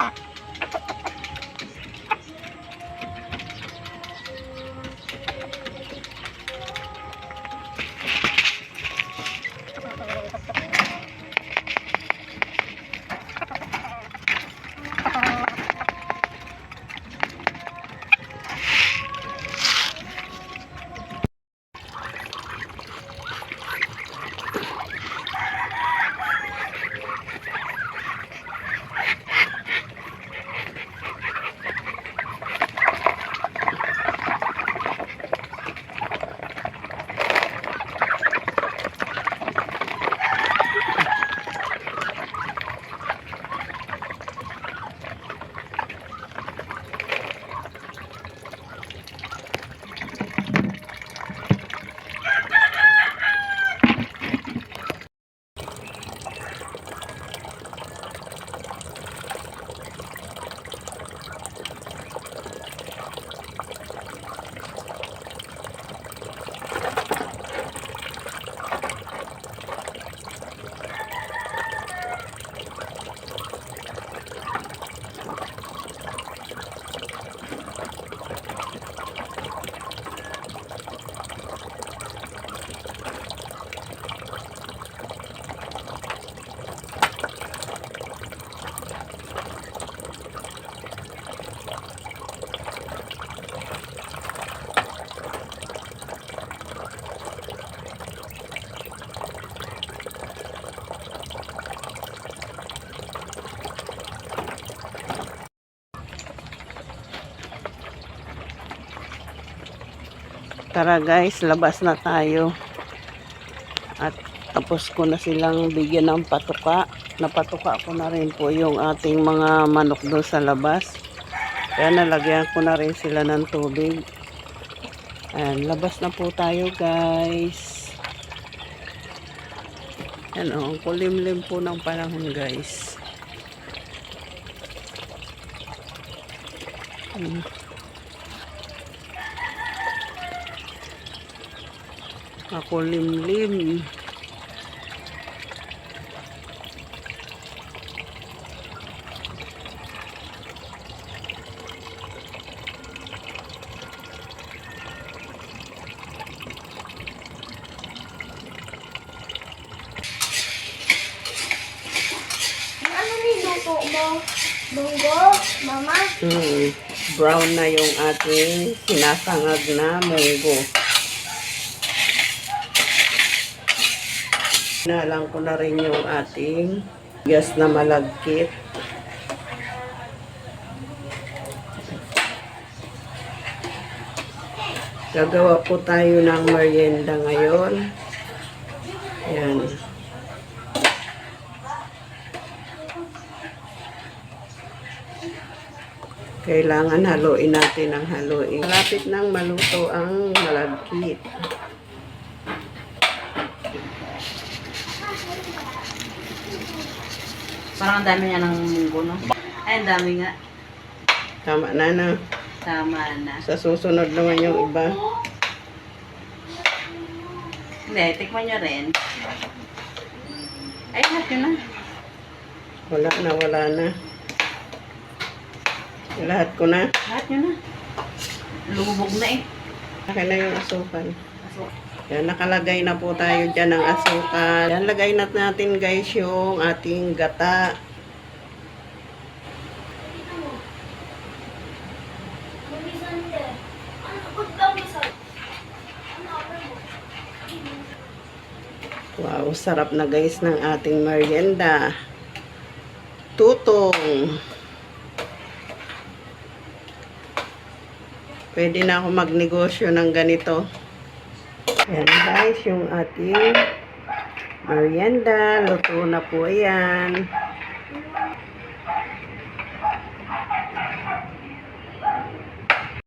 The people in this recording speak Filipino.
Ah. Tara guys, labas na tayo. At tapos ko na silang bigyan ng patuka. Napatuka ko na rin po yung ating mga manok doon sa labas. Kaya nalagyan ko na rin sila ng tubig. Ayan, labas na po tayo guys. Yan o, ang kulimlim po ng panahon guys. Hmm. Makulimlim. Ano? Munggo? Mama? Hmm, brown na yung ating sinasangag na munggo. Nalang ko na rin yung ating gas na malagkit. Gagawa po tayo ng merienda ngayon. Yan. Kailangan haluin natin ang haluin. Malapit nang maluto ang malagkit. Parang ang dami nga ng munggo, no? Ay, ang dami nga. Tama na na. Tama na. Sa susunod naman yung iba. Hindi, tikman nyo rin. Ay, yun na. Wala na, wala na. Lahat ko na. Lahat yun na. Lubog na eh. Akin na yung asukal. Kaso, Yan, nakalagay na po tayo dyan ng asukal. Yan, lagay na natin guys yung ating gata. Wow, sarap na guys ng ating merienda. Tutong. Pwede na ako magnegosyo ng ganito. Ayan guys, yung ating merienda. Luto na po yan.